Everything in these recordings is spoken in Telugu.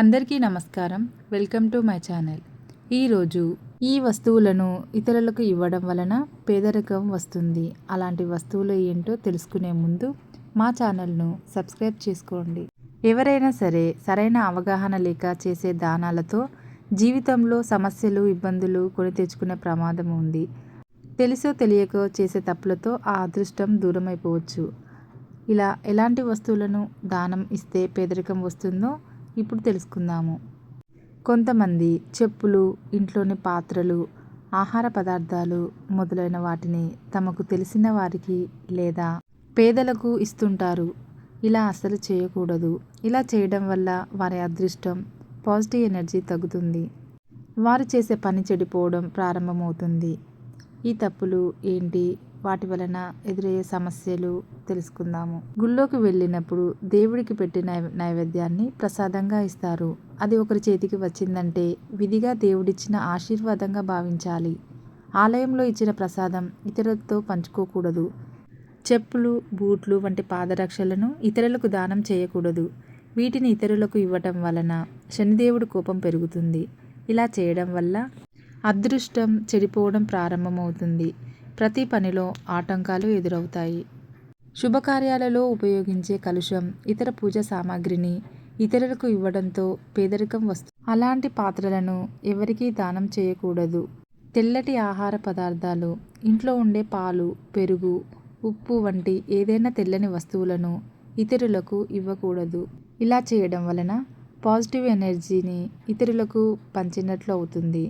అందరికీ నమస్కారం. Welcome to my channel. ఈరోజు ఈ వస్తువులను ఇతరులకు ఇవ్వడం వలన పేదరికం వస్తుంది. అలాంటి వస్తువులు ఏంటో తెలుసుకునే ముందు మా ఛానల్ను సబ్స్క్రైబ్ చేసుకోండి. ఎవరైనా సరే సరైన అవగాహన లేక చేసే దానాలతో జీవితంలో సమస్యలు ఇబ్బందులు కొని తెచ్చుకునే ప్రమాదం ఉంది. తెలుసో తెలియకో చేసే తప్పులతో ఆ అదృష్టం దూరమైపోవచ్చు. ఇలా ఎలాంటి వస్తువులను దానం ఇస్తే పేదరికం వస్తుందో ఇప్పుడు తెలుసుకుందాము. కొంతమంది చెప్పులు ఇంట్లోని పాత్రలు ఆహార పదార్థాలు మొదలైన వాటిని తమకు తెలిసిన వారికి లేదా పేదలకు ఇస్తుంటారు. ఇలా అస్సలు చేయకూడదు. ఇలా చేయడం వల్ల వారి అదృష్టం పాజిటివ్ ఎనర్జీ తగ్గుతుంది. వారు చేసే పని చెడిపోవడం ప్రారంభమవుతుంది. ఈ తప్పులు ఏంటి? వాటి వలన ఎదురయ్యే సమస్యలు తెలుసుకుందాము. గుళ్ళోకి వెళ్ళినప్పుడు దేవుడికి పెట్టిన నైవేద్యాన్ని ప్రసాదంగా ఇస్తారు. అది ఒకరి చేతికి వచ్చిందంటే విధిగా దేవుడిచ్చిన ఆశీర్వాదంగా భావించాలి. ఆలయంలో ఇచ్చిన ప్రసాదం ఇతరులతో పంచుకోకూడదు. చెప్పులు బూట్లు వంటి పాదరక్షలను ఇతరులకు దానం చేయకూడదు. వీటిని ఇతరులకు ఇవ్వటం వలన శనిదేవుడు కోపం పెరుగుతుంది. ఇలా చేయడం వల్ల అదృష్టం చెడిపోవడం ప్రారంభమవుతుంది. ప్రతి పనిలో ఆటంకాలు ఎదురవుతాయి. శుభకార్యాలలో ఉపయోగించే కలుషం ఇతర పూజ సామాగ్రిని ఇతరులకు ఇవ్వడంతో పేదరికం వస్తుంది అలాంటి పాత్రలను ఎవరికీ దానం చేయకూడదు. తెల్లటి ఆహార పదార్థాలు ఇంట్లో ఉండే పాలు పెరుగు ఉప్పు వంటి ఏదైనా తెల్లని వస్తువులను ఇతరులకు ఇవ్వకూడదు. ఇలా చేయడం వలన పాజిటివ్ ఎనర్జీని ఇతరులకు పంచినట్లు అవుతుంది.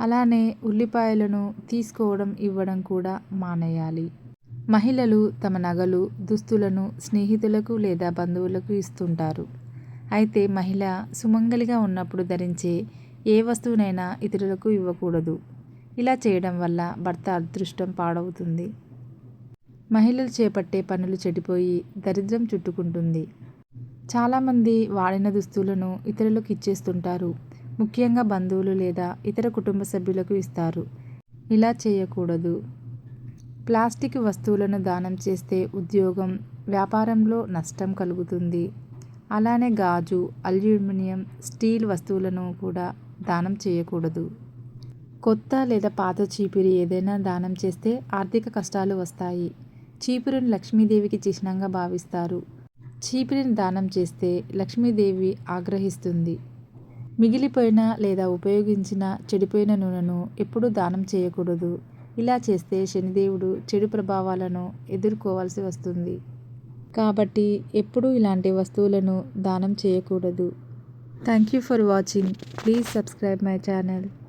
అలానే ఉల్లిపాయలను తీసుకోవడం ఇవ్వడం కూడా మానేయాలి. మహిళలు తమ నగలు దుస్తులను స్నేహితులకు లేదా బంధువులకు ఇస్తుంటారు. అయితే మహిళ సుమంగలిగా ఉన్నప్పుడు ధరించే ఏ వస్తువునైనా ఇతరులకు ఇవ్వకూడదు. ఇలా చేయడం వల్ల భర్త అదృష్టం పాడవుతుంది. మహిళలు చేపట్టే పనులు చెడిపోయి దరిద్రం చుట్టుకుంటుంది. చాలామంది వాడిన దుస్తులను ఇతరులకు ఇచ్చేస్తుంటారు. ముఖ్యంగా బంధువులు లేదా ఇతర కుటుంబ సభ్యులకు ఇస్తారు. ఇలా చేయకూడదు. ప్లాస్టిక్ వస్తువులను దానం చేస్తే ఉద్యోగం వ్యాపారంలో నష్టం కలుగుతుంది. అలానే గాజు అల్యూమినియం స్టీల్ వస్తువులను కూడా దానం చేయకూడదు. కొత్త లేదా పాత చీపిరి ఏదైనా దానం చేస్తే ఆర్థిక కష్టాలు వస్తాయి. చీపురుని లక్ష్మీదేవికి చిహ్నంగా భావిస్తారు. చీపిరిని దానం చేస్తే లక్ష్మీదేవి ఆగ్రహిస్తుంది. మిగిలిపోయిన లేదా ఉపయోగించిన చెడిపోయిన నూనెను ఎప్పుడూ దానం చేయకూడదు. ఇలా చేస్తే శనిదేవుడు చెడు ప్రభావాలను ఎదుర్కోవాల్సి వస్తుంది. కాబట్టి ఎప్పుడూ ఇలాంటి వస్తువులను దానం చేయకూడదు. Thank you for watching. Please subscribe my channel.